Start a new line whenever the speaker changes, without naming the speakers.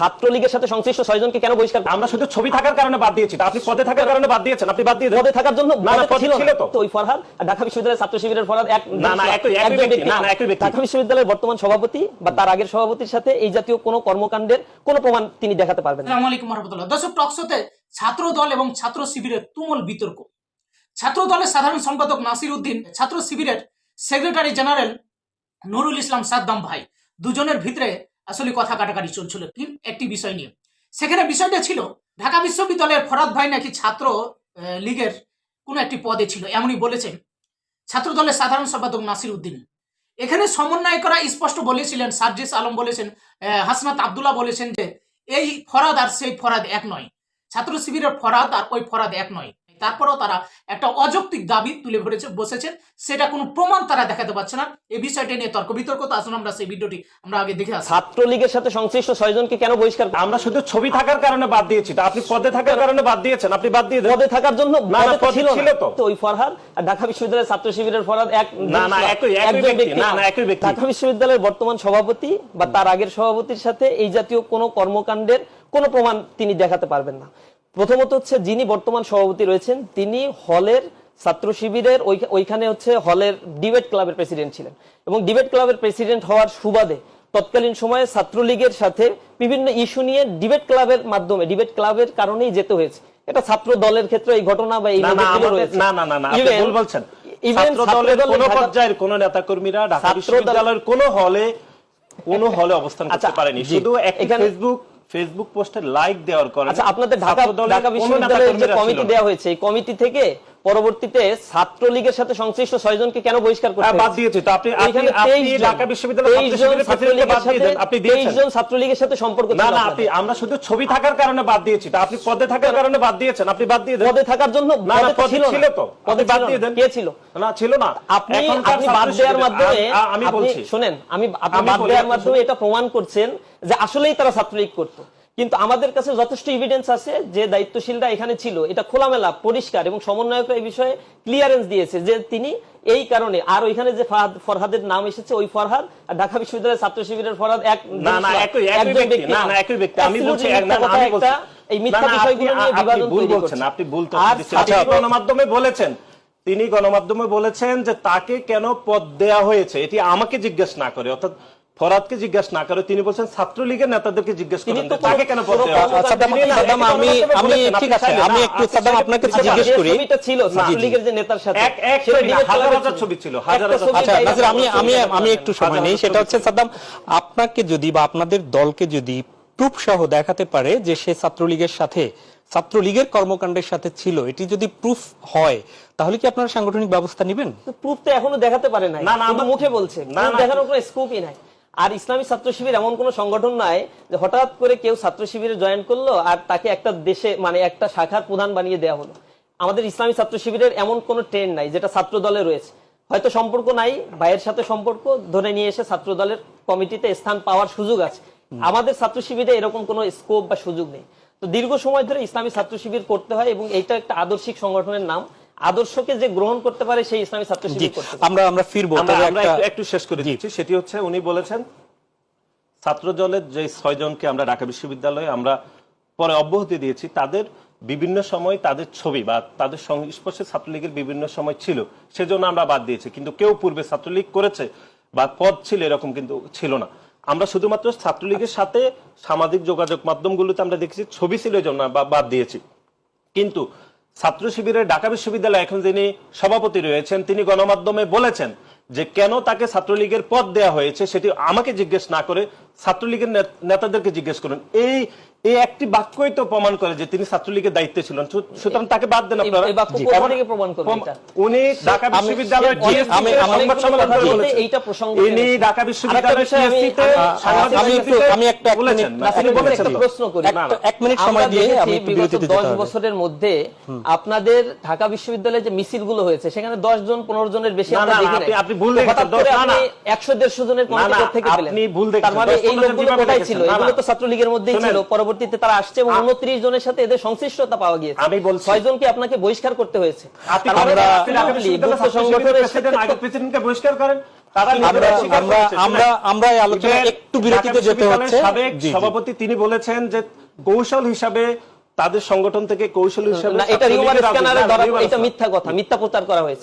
ছাত্রলীগের সাথে সংশ্লিষ্ট ছয়জনকে কেন বহিষ্কার
আমরা শুধু ছবি থাকার কারণে বাদ দিয়েছি। তা আপনি পদে থাকার কারণে বাদ দিয়েছেন। আপনি বাদ দিয়ে
পদে থাকার জন্য
না, না,
পদে
পদে
ছিল
তো।
তো ওই ফরহাদ আর ঢাকা বিশ্ববিদ্যালয়ের ছাত্র শিবিরের ফরহাদ এক
না, না, ব্যক্তি। না, না, একই ব্যক্তি।
ঢাকা বিশ্ববিদ্যালয়ের বর্তমান সভাপতি বা তার আগের সভাপতির সাথে এই জাতীয় কোনো কর্মকাণ্ডের কোনো প্রমাণ তিনি দেখাতে পারবেন না।
আসসালামু আলাইকুম রহমতুল্লাহ দর্শক টকশোতে ছাত্র দল এবং ছাত্র শিবিরের তুমুল বিতর্ক। ছাত্র দলের সাধারণ সম্পাদক নাসির উদ্দিন ছাত্র শিবিরের সেক্রেটারি জেনারেল নুরুল ইসলাম সাদ্দাম ভাই দুজনের ভিতরে আসলে কথা কাটাকাটি চলছিল একটি বিষয় নিয়ে। সেখানে বিষয়টা ছিল, ঢাকা বিশ্ববিদ্যালয়ের ফরাদ ভাই নাকি ছাত্র লীগের কোনো একটি পদে ছিল, এমনই বলেছেন ছাত্র দলের সাধারণ সম্পাদক নাসির উদ্দিন। এখানে সমন্বয়করা স্পষ্ট বলেছিলেন সার্জিস আলম বলেছেন হাসনাত আবদুল্লাহ বলেছেন যে, এই ফরাদ আর সেই ফরাদ এক নয়। ছাত্র শিবিরের ফরাদ আর ওই ফরাদ এক নয়। তারপরেও তারা একটা অযৌক্তিক দাবি তুলে ধরেছে বসেছেন। সেটা কোনো প্রমাণ তারা দেখাতে পারছে না। এই বিষয়টা নিয়ে তর্ক বিতর্ক তো আসুন আমরা সেই ভিডিওটি আমরা আগে দেখে আসি।
ছাত্রলীগের সাথে সংশ্লিষ্ট ছয়জনকে কেন বহিষ্কার
আমরা শুধু ছবি থাকার কারণে বাদ দিয়েছি। তা আপনি পদে থাকার কারণে বাদ দিয়েছেন। আপনি বাদ দিয়ে
পদে থাকার জন্য
না,
ছিল
তো।
তো ওই ফরহাদ আর ঢাকা বিশ্ববিদ্যালয়ের ছাত্র শিবিরের ফরহাদ এক
না, না, একই- একই
একজন
ব্যক্তি, না, না, একই ব্যক্তি।
ঢাকা বিশ্ববিদ্যালয়ের বর্তমান সভাপতি বা তার আগের সভাপতির সাথে এই জাতীয় কোনো কর্মকাণ্ডের কোনো প্রমাণ তিনি দেখাতে পারবেন না। প্রথমত হচ্ছে যিনি বর্তমান সভাপতি রয়েছেন তিনি হলের ছাত্র শিবিরের ওইখানে হচ্ছে হলের ডিবেট ক্লাবের প্রেসিডেন্ট ছিলেন। এবং ডিবেট ক্লাবের প্রেসিডেন্ট হওয়ার সুবাদে তৎকালীন সময়ে ছাত্রলীগের সাথে বিভিন্ন ইস্যু নিয়ে ডিবেট ক্লাবের মাধ্যমে ডিবেট ক্লাবের কারণেই যেতে হয়েছে। এটা ছাত্র দলের ক্ষেত্রে এই ঘটনা বা এই
না না। না না আপনি ভুল বলছেন। ছাত্র দলের কোন পর্যায়ের কোন নেতা কর্মীরা ঢাকা বিশ্ববিদ্যালয়ের কোন হলে কোন হলে অবস্থান করতে
আচ্ছা,
পারেনি। শুধু একটি ফেসবুক ফেসবুক পোস্টে লাইক দেওয়ার কারণে
আচ্ছা আপনাদের ঢাকা ঢাকা বিশ্ববিদ্যালয়ের যে কমিটি দেওয়া হয়েছে এই কমিটি থেকে পরবর্তীতে ছাত্রলীগের সাথে সংশ্লিষ্ট ছয়জনকে কেন বহিষ্কার করতে
হ্যাঁ, বাদ? দিয়েছি। তো আপনি আপনি ঢাকা বিশ্ববিদ্যালয়ের আপনি
23
দিয়েছেন
জন ছাত্রলীগের সাথে সম্পর্ক
না না আপনি আমরা শুধু ছবি থাকার কারণে বাদ দিয়েছি। তা আপনি পদে থাকার কারণে বাদ দিয়েছেন। আপনি বাদ দিয়ে দেন।
পদে থাকার জন্য
না, না,
পদে ছিল।
তো।
পদে
বাদ দিয়ে। দেন।
কে ছিল?
না ছিল না।
আপনি আপনি বাদ দেওয়ার মাধ্যমে
আমি বলছি।
শুনেন আমি আপনি বাদ দেওয়ার মাধ্যমে এটা প্রমাণ করছেন যে আসলেই তারা ছাত্রলীগ করতো। কিন্তু আমাদের কাছে যথেষ্ট এভিডেন্স আছে যে দায়িত্বশীলরা এখানে ছিল। এটা খোলামেলা পরিষ্কার এবং সমন্বয়করা এই বিষয়ে ক্লিয়ারেন্স দিয়েছে যে তিনি এই কারণে আর ওইখানে যে ফাহাদ ফরহাদের নাম এসেছে ওই ফরহাদ আর ঢাকা বিশ্ববিদ্যালয়ের ছাত্র শিবিরের ফরহাদ এক
না না একই ব্যক্তি না না একই ব্যক্তি। আমি বলছি এক- না, আমি বলছি
এই মিথ্যা বিষয়গুলো নিয়ে
ভুল
তৈরি
বলছেন আপনি ভুল তথ্য দিচ্ছেন।
ছাত্র-
গণমাধ্যমে বলেছেন তিনি গণমাধ্যমে বলেছেন যে তাকে কেন পদ দেয়া হয়েছে এটি আমাকে জিজ্ঞেস না করে অর্থাৎ ফরাদকে জিজ্ঞেস না করে তিনি বলছেন ছাত্রলীগের নেতাদেরকে জিজ্ঞেস করেন
তো
তাকে কেন
আমি আমি ঠিক আছে আমি একটু আপনাকে জিজ্ঞেস করি।
ছবিটা ছিল ছাত্রলীগের যে নেতার সাথে।
এক- এক হাজার হাজার ছবি ছিল, হাজার হাজার
আচ্ছা নাসির আমি আমি আমি একটু সময় নেই সেটা হচ্ছে সাদ্দাম আপনাকে যদি বা আপনাদের দলকে যদি প্রুফ সহ দেখাতে পারে যে সে ছাত্রলীগের সাথে ছাত্রলীগের কর্মকাণ্ডের সাথে ছিল এটি যদি প্রুফ হয় তাহলে কি আপনারা সাংগঠনিক ব্যবস্থা নেবেন?
প্রুফ তো এখনও দেখাতে পারে নাই।
না, না,
মুখে বলছে।
না।
দেখানোর কোনো স্কোপই নাই। আর ইসলামী ছাত্র শিবির এমন কোন সংগঠন নাই যে হঠাৎ করে কেউ ছাত্র শিবিরে জয়েন করল আর তাকে একটা দেশে মানে একটা শাখার প্রধান বানিয়ে দেওয়া হলো। আমাদের ইসলামী ছাত্র শিবিরের এমন কোন ট্রেন নাই যেটা ছাত্র দলে রয়েছে। হয়তো সম্পর্ক নাই ভাইয়ের সাথে সম্পর্ক ধরে নিয়ে এসে ছাত্র দলের কমিটিতে স্থান পাওয়ার সুযোগ আছে। আমাদের ছাত্র শিবিরে এরকম কোনো স্কোপ বা সুযোগ নেই। তো দীর্ঘ সময় ধরে ইসলামী ছাত্র শিবির করতে হয় এবং এইটা একটা আদর্শিক সংগঠনের নাম। আদর্শকে যে গ্রহণ করতে পারে সেই ইসলামী ছাত্র শিবির
আমরা আমরা ফিরবো
আমরা
একটা
শেষ করে দিচ্ছি। সেটি হচ্ছে উনি বলেছেন ছাত্র দলের যে ছয়জনকে আমরা ঢাকা বিশ্ববিদ্যালয়ে আমরা পরে অব্যাহতি দিয়েছি তাদের বিভিন্ন সময় তাদের ছবি বা তাদের সংস্পর্শে ছাত্রলীগের বিভিন্ন সময় ছিল সেজন্য আমরা বাদ দিয়েছি। কিন্তু কেউ পূর্বে ছাত্রলীগ করেছে বা পদ ছিল এরকম কিন্তু ছিল না। আমরা শুধুমাত্র ছাত্রলীগের সাথে সামাজিক যোগাযোগ মাধ্যমগুলোতে আমরা দেখেছি ছবি ছিল এই জন্য বা- বাদ দিয়েছি। কিন্তু ছাত্র শিবিরের ঢাকা বিশ্ববিদ্যালয়ে এখন যিনি সভাপতি রয়েছেন, তিনি গণমাধ্যমে বলেছেন যে কেন তাকে ছাত্রলীগের পদ দেয়া হয়েছে সেটি আমাকে জিজ্ঞেস না করে ছাত্রলীগের নেত- নেতাদেরকে জিজ্ঞেস করুন। এই এই একটি বাক্যই তো প্রমাণ করে যে তিনি ছাত্রলীগের দায়িত্বে ছিলেন সুতরাং তাকে বাদ দেন আপনারা
এই বাক্য কোথা থেকে প্রমাণ করবে এটা?
উনি ঢাকা বিশ্ববিদ্যালয়ের
আমি-
GSC তে
আমি- আমি-
সংবাদ সম্মেলন করে বলেছেন।
এইটা প্রসঙ্গ
ইনি ঢাকা বিশ্ববিদ্যালয়ের
আরেকটা আমি-
GSC তে
আমি-
সাংবাদিক
আমি একটু- আমি একটা-
বলেছেন
মিনিট-
না,
নাসির
তিনি
বলেছেন,
বলেছেন
প্রশ্ন করি।
না, না।
এক মিনিট সময় দিয়ে আমি একটু বিরতিতে যেতে
দশ
হবে।
বছরের মধ্যে আপনাদের ঢাকা বিশ্ববিদ্যালয়ে যে মিছিলগুলো হয়েছে সেখানে দশ জন পনেরো জনের বেশি আমরা দেখি
আপনি- আপনি ভুল দেখেছেন, না, না।
একশো দেড়শো জনের থেকে পেলেন
আপনি ভুল দেখেছেন,
তার মানে এই লোকগুলো কোথায় ছিল এগুলো তো ছাত্রলীগের মধ্যেই
শুনেন।
ছিল পরবর্তীতে তারা আসছে এবং উনত্রিশ জনের সাথে এদের সংশ্লিষ্টতা পাওয়া গিয়েছে
আমি বলছি।
ছয়জনকে আপনাকে বহিষ্কার করতে হয়েছে মানে সংগঠনের
বহিষ্কার করেন
জি।
সভাপতি তিনি বলেছেন যে কৌশল হিসাবে তাদের সংগঠন থেকে কৌশল হিসাবে
এটা
না।
মিথ্যা কথা মিথ্যা প্রচার করা হয়েছে